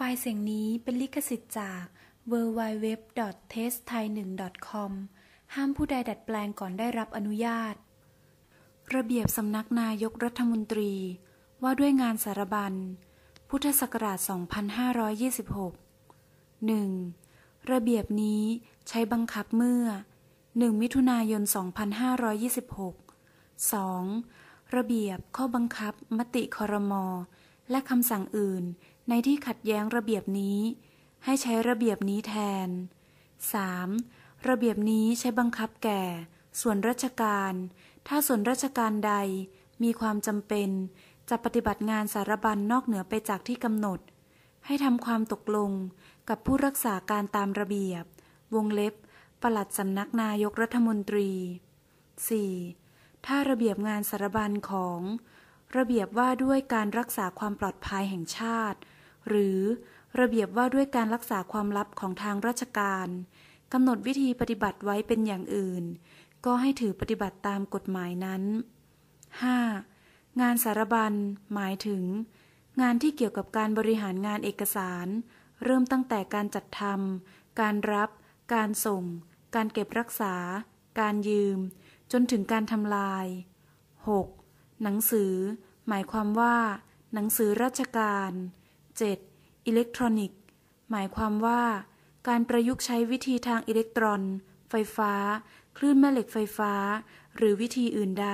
ไฟล์เสียงนี้เป็นลิขสิทธิ์จาก www.testthai1.com ห้ามผู้ใดดัดแปลงก่อนได้รับอนุญาต ระเบียบสำนักนายกรัฐมนตรีว่าด้วยงานสารบัญ พุทธศักราช 2526 1. ระเบียบนี้ใช้บังคับเมื่อ 1 มิถุนายน 2526 2. ระเบียบข้อบังคับมติคอรมอ และคำสั่งอื่นในที่ขัดแย้งระเบียบนี้ ให้ใช้ระเบียบนี้แทน 3. ระเบียบนี้ใช้บังคับแก่ ส่วนราชการ ถ้าส่วนราชการใดมีความจำเป็น จะปฏิบัติงานสารบัญนนอกเหนือไปจากที่กำหนด ให้ทำความตกลงกับผู้รักษาการตามระเบียบ วงเล็บ ปลัดสำนักนายกรัฐมนตรี 4. ถ้าระเบียบงานสารบัญของ ระเบียบว่าด้วยการรักษาความปลอดภัยแห่งชาติ หรือระเบียบว่าด้วยการรักษาความลับของทางราชการกำหนดวิธีปฏิบัติไว้เป็นอย่างอื่น ก็ให้ถือปฏิบัติตามกฎหมายนั้น 5. งานสารบัญ หมายถึง งานที่เกี่ยวกับการบริหารงานเอกสาร เริ่มตั้งแต่การจัดทำการรับ การส่ง การเก็บรักษา การยืม จนถึงการทำลาย 6. หนังสือ หมายความว่า หนังสือราชการ 7. อิเล็กทรอนิกส์ หมายความว่า การประยุกต์ใช้วิธีทางอิเล็กตรอน ไฟฟ้า คลื่นแม่เหล็กไฟฟ้า หรือวิธีอื่นใด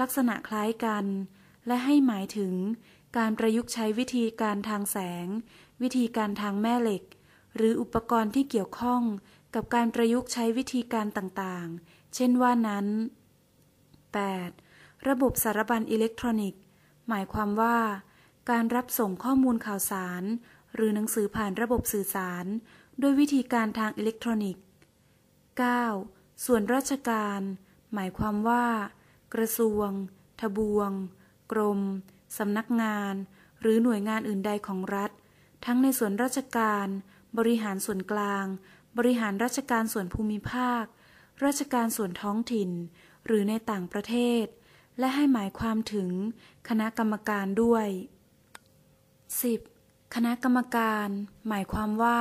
ลักษณะคล้ายกัน และให้หมายถึง การประยุกต์ใช้วิธีการทางแสง วิธีการทางแม่เหล็ก หรืออุปกรณ์ที่เกี่ยวข้องกับการประยุกต์ใช้วิธีการต่างๆ เช่นว่านั้น 8. ระบบสารบัญอิเล็กทรอนิกส์ หมายความว่า การรับส่งข้อมูลข่าวสาร หรือหนังสือผ่านระบบสื่อสาร ด้วยวิธีการทางอิเล็กทรอนิกส์ 9. ส่วนราชการ หมายความว่า กระทรวง ทบวง กรม สำนักงาน หรือหน่วยงานอื่นใดของรัฐ ทั้งในส่วนราชการ บริหารส่วนกลาง บริหารราชการส่วนภูมิภาค ราชการส่วนท้องถิ่น หรือในต่างประเทศ และให้หมายความถึงคณะกรรมการด้วย 10. คณะกรรมการ หมายความว่า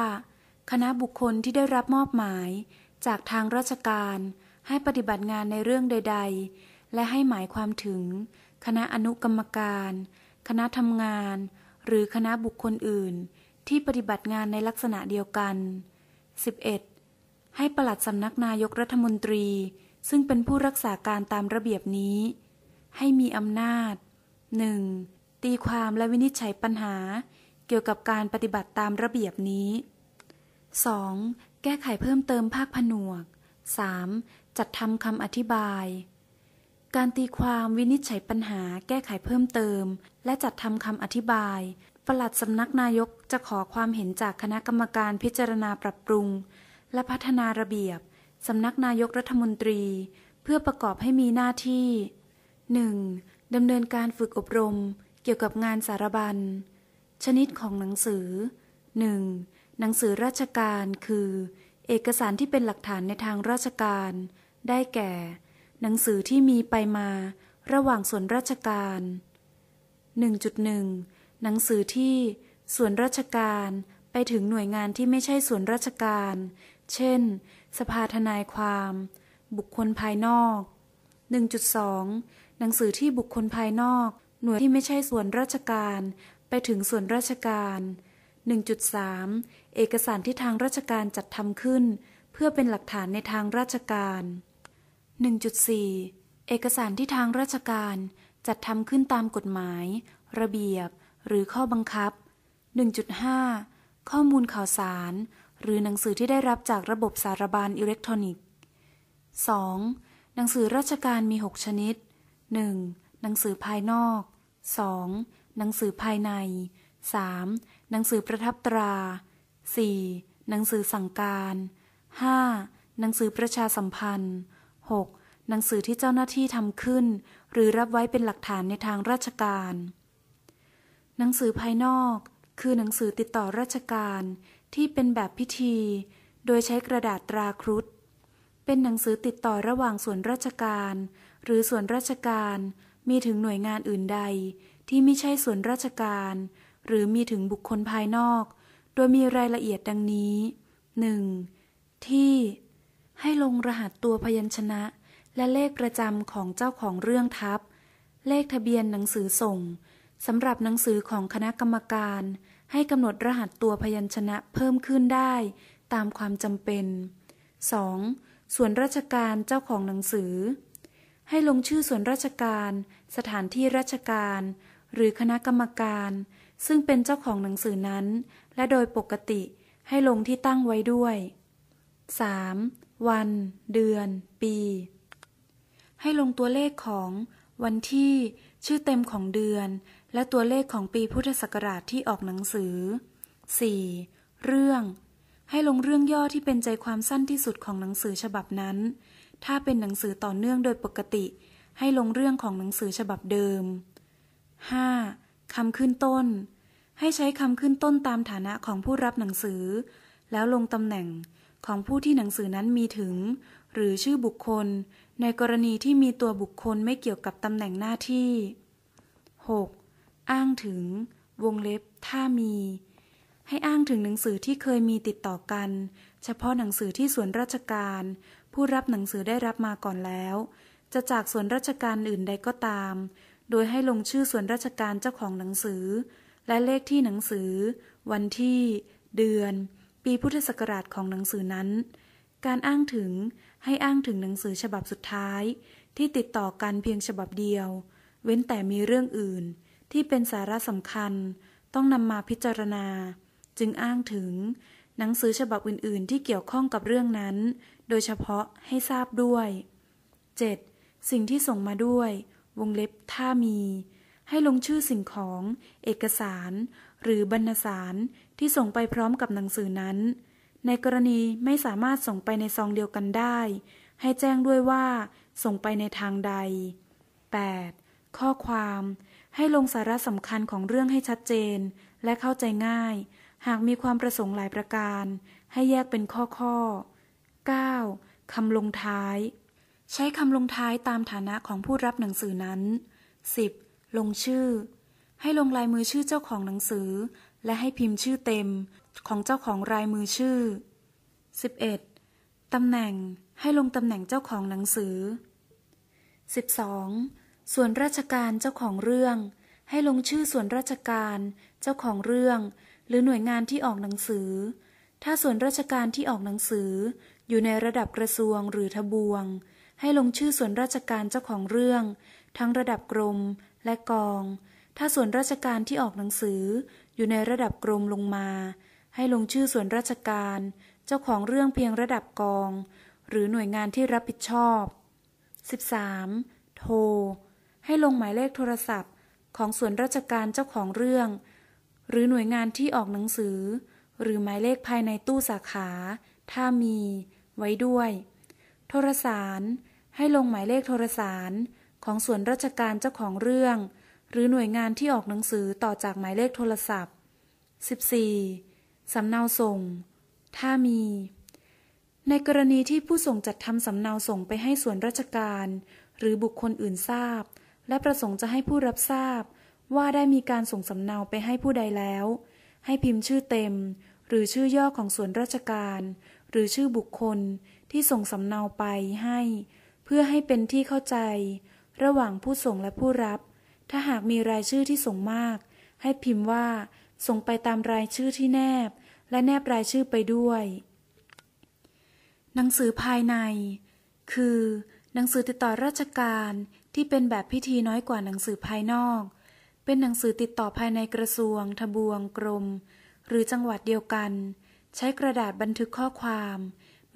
คณะบุคคลที่ได้รับมอบหมาย จากทางราชการ ให้ปฏิบัติงานในเรื่องใด ๆ และให้หมายความถึง คณะอนุกรรมการ คณะทำงาน หรือคณะบุคคลอื่น ที่ปฏิบัติงานในลักษณะเดียวกัน 11. ให้ปลัดสำนักนายกรัฐมนตรี ซึ่งเป็นผู้รักษาการตามระเบียบนี้ ให้มีอำนาจ 1. ตีความและวินิจฉัยปัญหา เกี่ยวกับการปฏิบัติตามระเบียบนี้ 2. แก้ไขเพิ่มเติมภาคผนวก 3. จัดทำคำอธิบาย การตีความวินิจฉัยปัญหา แก้ไขเพิ่มเติม และจัดทำคำอธิบาย ปลัดสำนักนายกจะขอความเห็นจากคณะกรรมการพิจารณาปรับปรุง และพัฒนาระเบียบสำนักนายกรัฐมนตรี เพื่อประกอบให้มีหน้าที่ 1. ดำเนินการฝึกอบรมเกี่ยวกับงานสารบัญ ชนิดของหนังสือ 1. หนังสือราชการคือ เอกสารที่เป็นหลักฐานในทางราชการ ได้แก่ หนังสือที่มีไปมาระหว่างส่วนราชการ 1.1 หนังสือที่ส่วนราชการไปถึงหน่วยงานที่ไม่ใช่ส่วนราชการ เช่น สภาทนายความ บุคคลภายนอก 1.2 หนังสือที่บุคคลภายนอก หน่วยที่ไม่ใช่ส่วนราชการ ไปถึงส่วนราชการ 1.3 เอกสารที่ทางราชการจัดทำขึ้น เพื่อเป็นหลักฐานในทางราชการ 1.4 เอกสารที่ทางราชการจัดทำขึ้นตามกฎหมาย ระเบียบ หรือข้อบังคับ 1.5 ข้อมูลข่าวสาร หรือหนังสือที่ได้รับจากระบบสารบัญอิเล็กทรอนิกส์ 2. หนังสือราชการมี 6 ชนิด 1. หนังสือภายนอก 2. หนังสือภายใน 3. หนังสือประทับตรา 4. หนังสือสั่งการ 5. หนังสือประชาสัมพันธ์ 6. หนังสือที่เจ้าหน้าที่ทำขึ้น หรือรับไว้เป็นหลักฐานในทางราชการ หนังสือภายนอก คือหนังสือติดต่อราชการที่เป็นแบบพิธี โดยใช้กระดาษตราครุฑเป็นหนังสือติดต่อระหว่างส่วนราชการ หรือส่วนราชการมีถึงหน่วยงานอื่นใด ที่ไม่ใช่ส่วนราชการ หรือมีถึงบุคคลภายนอก โดยมีรายละเอียดดังนี้ 1. ที่ให้ลงรหัสตัวพยัญชนะ และเลขประจำของเจ้าของเรื่องทับ เลขทะเบียนหนังสือส่งสำหรับหนังสือของคณะกรรมการ ให้กำหนดรหัสตัวพยัญชนะเพิ่มขึ้นได้ ตามความจำเป็น 2. ส่วนราชการเจ้าของหนังสือ ให้ลงชื่อส่วนราชการ สถานที่ราชการ หรือคณะกรรมการ ซึ่งเป็นเจ้าของหนังสือนั้น และโดยปกติให้ลงที่ตั้งไว้ด้วย 3. วัน เดือน ปี ให้ลงตัวเลขของ วันที่ ชื่อเต็มของเดือน และตัวเลขของปีพุทธศักราชที่ออกหนังสือ 4. เรื่อง ให้ลงเรื่องย่อที่เป็นใจความสั้นที่สุดของหนังสือฉบับนั้น ถ้าเป็นหนังสือต่อเนื่องโดยปกติ ให้ลงเรื่องของหนังสือฉบับเดิม 5. คำขึ้นต้น ให้ใช้คำขึ้นต้นตามฐานะของผู้รับหนังสือ แล้วลงตำแหน่งของผู้ที่หนังสือนั้นมีถึง หรือชื่อบุคคล ในกรณีที่มีตัวบุคคลไม่เกี่ยวกับตำแหน่งหน้าที่ 6. อ้างถึง วงเล็บ ถ้ามี ให้อ้างถึงหนังสือที่เคยมีติดต่อกัน เฉพาะหนังสือที่ส่วนราชการ ผู้รับหนังสือได้รับมาก่อนแล้ว จะจากส่วนราชการอื่นใดก็ตาม โดยให้ลงชื่อส่วนราชการเจ้าของหนังสือ และเลขที่หนังสือ วันที่ เดือน ปีพุทธศักราชของหนังสือนั้น การอ้างถึงให้อ้างถึงหนังสือฉบับสุดท้าย ที่ติดต่อกันเพียงฉบับเดียว เว้นแต่มีเรื่องอื่น ที่เป็นสาระสำคัญ ต้องนำมาพิจารณา จึงอ้างถึงหนังสือฉบับอื่น ๆ ที่เกี่ยวข้องกับเรื่องนั้น โดยเฉพาะให้ทราบด้วย 7. สิ่งที่ส่งมาด้วย วงเล็บถ้ามี ให้ลงชื่อสิ่งของ เอกสาร หรือบรรณสารที่ส่งไปพร้อมกับหนังสือนั้น ในกรณีไม่สามารถส่งไปในซองเดียวกันได้ ให้แจ้งด้วยว่า ส่งไปในทางใด 8. ข้อความ ให้ลงสาระสำคัญของเรื่องให้ชัดเจน และเข้าใจง่าย หากมีความประสงค์หลายประการ ให้แยกเป็นข้อข้อ 9. คำลงท้าย ใช้คำลงท้ายตามฐานะของผู้รับหนังสือนั้น 10. ลงชื่อ ให้ลงลายมือชื่อเจ้าของหนังสือ และให้พิมพ์ชื่อเต็ม ของเจ้าของรายมือชื่อ 11. ตำแหน่ง ให้ลงตำแหน่งเจ้าของหนังสือ 12. ส่วนราชการเจ้าของเรื่อง ให้ลงชื่อส่วนราชการ เจ้าของเรื่อง หรือหน่วยงานที่ออกหนังสือ ถ้าส่วนราชการที่ออกหนังสือ อยู่ในระดับกระทรวงหรือทบวง ให้ลงชื่อส่วนราชการเจ้าของเรื่อง ทั้งระดับกรมและกอง ถ้าส่วนราชการที่ออกหนังสือ อยู่ในระดับกรมลงมา ให้ลงชื่อส่วนราชการ เจ้าของเรื่องเพียงระดับกอง หรือหน่วยงานที่รับผิดชอบ 13. โทร ให้ลงหมายเลขโทรศัพท์ ของส่วนราชการเจ้าของเรื่อง หรือหน่วยงานที่ออกหนังสือ หรือหมายเลขภายในตู้สาขา ถ้ามี ไว้ด้วย โทรสารให้ลงหมายเลขโทรสารของส่วนราชการเจ้าของเรื่อง หรือหน่วยงานที่ออกหนังสือต่อจากหมายเลขโทรศัพท์ 14. สำเนาส่ง ถ้ามี ในกรณีที่ผู้ส่งจัดทำสำเนาส่งไปให้ส่วนราชการ หรือบุคคลอื่นทราบ และประสงค์จะให้ผู้รับทราบ ว่าได้มีการส่งสำเนาไปให้ผู้ใดแล้ว ให้พิมพ์ชื่อเต็ม หรือชื่อย่อของส่วนราชการ หรือชื่อบุคคลที่ส่งสำเนาไปให้ เพื่อให้เป็นที่เข้าใจ ระหว่างผู้ส่งและผู้รับ ถ้าหากมีรายชื่อที่ส่งมาก ให้พิมพ์ว่า ส่งไปตามรายชื่อที่แนบ และแนบรายชื่อไปด้วย หนังสือภายใน คือ หนังสือติดต่อราชการที่เป็นแบบพิธีน้อยกว่าหนังสือภายนอก เป็นหนังสือติดต่อภายในกระทรวง ทบวง กรม หรือจังหวัดเดียวกัน ใช้กระดาษบันทึกข้อความ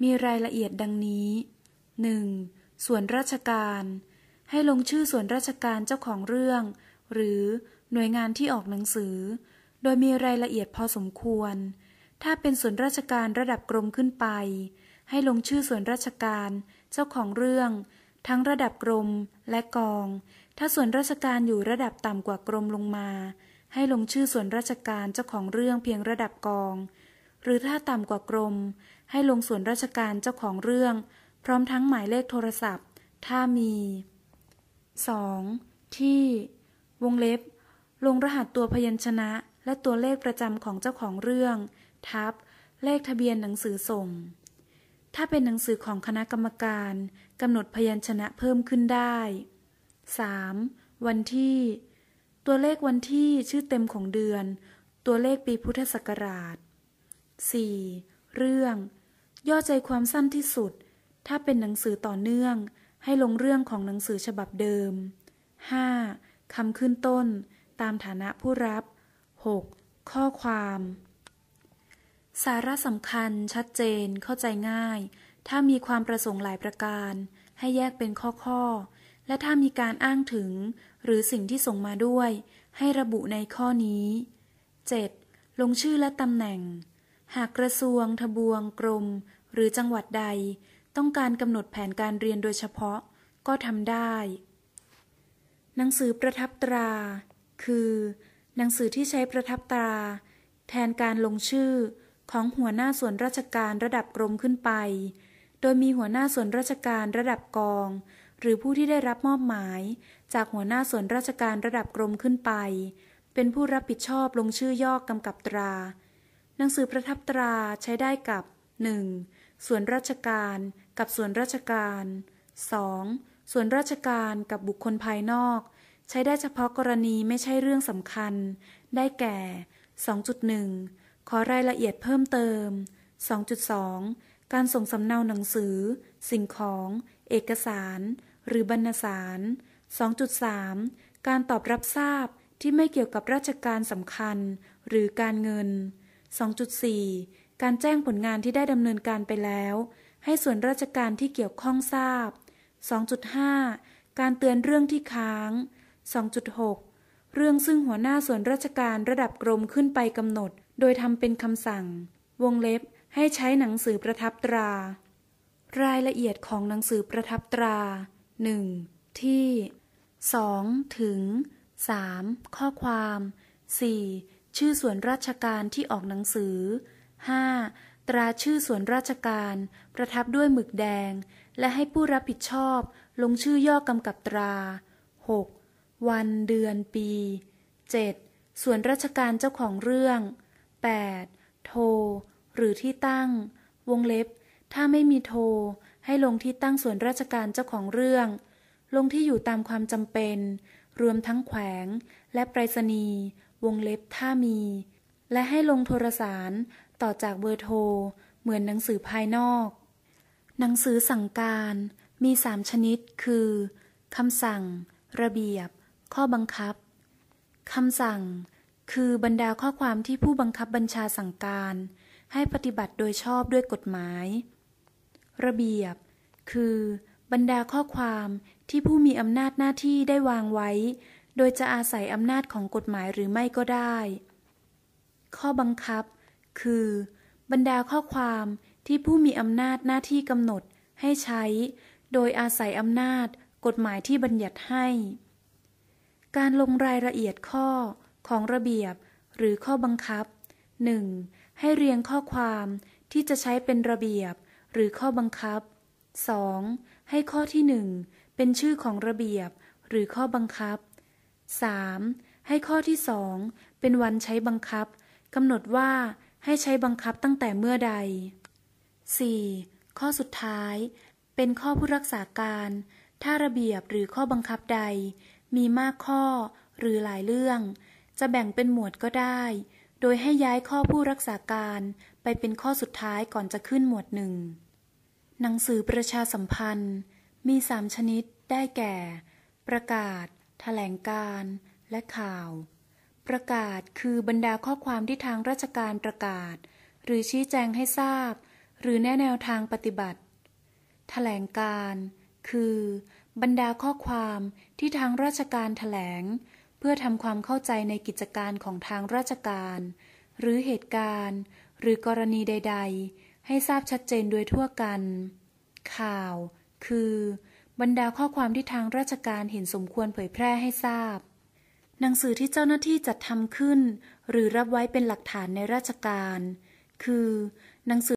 มีรายละเอียดดังนี้ 1. ส่วนราชการ ให้ลงชื่อส่วนราชการเจ้าของเรื่อง หรือหน่วยงานที่ออกหนังสือ โดยมีรายละเอียดพอสมควร ถ้าเป็นส่วนราชการระดับกรมขึ้นไป ให้ลงชื่อส่วนราชการเจ้าของเรื่อง ทั้งระดับกรมและกอง ถ้าส่วนราชการอยู่ระดับต่ำกว่ากรมลงมา ให้ลงชื่อส่วนราชการเจ้าของเรื่องเพียงระดับกอง หรือถ้าต่ำกว่ากรม ให้ลงส่วนราชการเจ้าของเรื่อง พร้อมทั้งหมายเลขโทรศัพท์ ถ้ามี 2. ที่ วงเล็บ ลงรหัสตัวพยัญชนะ และตัวเลขประจำของเจ้าของเรื่อง ทับ เลขทะเบียนหนังสือส่ง ถ้าเป็นหนังสือของคณะกรรมการกำหนดพยัญชนะเพิ่มขึ้นได้ 3. วันที่ ตัวเลขวันที่ชื่อเต็มของเดือน ตัวเลขปีพุทธศักราช 4. เรื่อง ย่อใจความสั้นที่สุด ถ้าเป็นหนังสือต่อเนื่อง ให้ลงเรื่องของหนังสือฉบับเดิม 5. คำขึ้นต้น ตามฐานะผู้รับ 6. ข้อความ สาระสำคัญ ชัดเจน เข้าใจง่าย ถ้ามีความประสงค์หลายประการ ให้แยกเป็นข้อๆ และถ้ามีการอ้างถึง หรือสิ่งที่ส่งมาด้วย ให้ระบุในข้อนี้ 7. ลงชื่อและตำแหน่ง หากกระทรวง ทบวง กรม หรือจังหวัดใด ต้องการกำหนดแผนการเรียนโดยเฉพาะก็ทำได้ หนังสือประทับตรา คือ หนังสือที่ใช้ประทับตรา แทนการลงชื่อของหัวหน้าส่วนราชการระดับกรมขึ้นไป โดยมีหัวหน้าส่วนราชการระดับกอง หรือผู้ที่ได้รับมอบหมาย จากหัวหน้าส่วนราชการระดับกรมขึ้นไป เป็นผู้รับผิดชอบลงชื่อย่อกำกับตรา หนังสือประทับตราใช้ได้กับ 1. ส่วนราชการกับส่วนราชการ 2. ส่วนราชการกับบุคคลภายนอก ใช้ได้เฉพาะกรณีไม่ใช่เรื่องสำคัญ ได้แก่ 2.1 ขอรายละเอียดเพิ่มเติม 2.2 การส่งสำเนาหนังสือ สิ่งของ เอกสาร หรือบรรณสาร 2.3 การตอบรับทราบที่ไม่เกี่ยวกับราชการสำคัญ หรือการเงิน 2.4 การแจ้งผลงานที่ได้ดำเนินการไปแล้ว ให้ส่วนราชการที่เกี่ยวข้องทราบ 2.5 การเตือนเรื่องที่ค้าง 2.6 เรื่องซึ่งหัวหน้าส่วนราชการระดับกรมขึ้นไปกำหนด โดยทำเป็นคำสั่ง วงเล็บให้ใช้หนังสือประทับตรา รายละเอียดของหนังสือประทับตรา 1. ที่ 2. ถึง 3. ข้อความ 4. ชื่อส่วนราชการที่ออกหนังสือ 5. ตราชื่อส่วนราชการ ประทับด้วยหมึกแดง และให้ผู้รับผิดชอบ ลงชื่อย่อกำกับตรา 6. วันเดือนปี 7. ส่วนราชการเจ้าของเรื่อง 8. โทร หรือที่ตั้ง วงเล็บ ถ้าไม่มีโทร ให้ลงที่ตั้งส่วนราชการเจ้าของเรื่อง ลงที่อยู่ตามความจำเป็น รวมทั้งแขวง และไปรษณีย์ วงเล็บถ้ามี และให้ลงโทรสารต่อจากเบอร์โทร เหมือนหนังสือภายนอก หนังสือสั่งการมีสามชนิดคือคำสั่ง ระเบียบ ข้อบังคับคำสั่ง คือบรรดาข้อความที่ผู้บังคับบัญชาสั่งการ ให้ปฏิบัติโดยชอบด้วยกฎหมาย ระเบียบ คือบรรดาข้อความที่ผู้มีอำนาจหน้าที่ได้วางไว้ โดยจะอาศัยอำนาจของกฎหมายหรือไม่ก็ได้ ข้อบังคับ คือ บรรดาข้อความที่ผู้มีอำนาจหน้าที่กำหนดให้ใช้ โดยอาศัยอำนาจกฎหมายที่บัญญัติให้ การลงรายละเอียดข้อของระเบียบหรือข้อบังคับ 1. ให้เรียงข้อความที่จะใช้เป็นระเบียบ หรือข้อบังคับ 2. ให้ข้อที่ 1 เป็นชื่อของระเบียบ หรือข้อบังคับ 3. ให้ข้อที่2เป็นวันใช้บังคับกำหนดว่าให้ใช้บังคับตั้งแต่เมื่อใด 4. ข้อสุดท้าย เป็นข้อผู้รักษาการ ถ้าระเบียบหรือข้อบังคับใด มีมากข้อหรือหลายเรื่อง จะแบ่งเป็นหมวดก็ได้ โดยให้ย้ายข้อผู้รักษาการไปเป็นข้อสุดท้ายก่อนจะขึ้นหมวดหนึ่งหนังสือประชาสัมพันธ์ มีสามชนิดได้แก่ ประกาศ แถลงการและข่าว ประกาศคือบรรดาข้อความที่ทางราชการประกาศ หรือชี้แจงให้ทราบ หรือแนะแนวทางปฏิบัติ แถลงการ คือบรรดาข้อความที่ทางราชการแถลง เพื่อทำความเข้าใจในกิจการของทางราชการ หรือเหตุการณ์ หรือกรณีใด ๆ ให้ทราบชัดเจนโดยทั่วกัน ข่าว คือ บรรดาข้อความที่ทางราชการเห็นสมควรเผยแพร่ให้ทราบ หนังสือที่เจ้าหน้าที่จัดทำขึ้น หรือรับไว้เป็นหลักฐานในราชการ คือ หนังสือ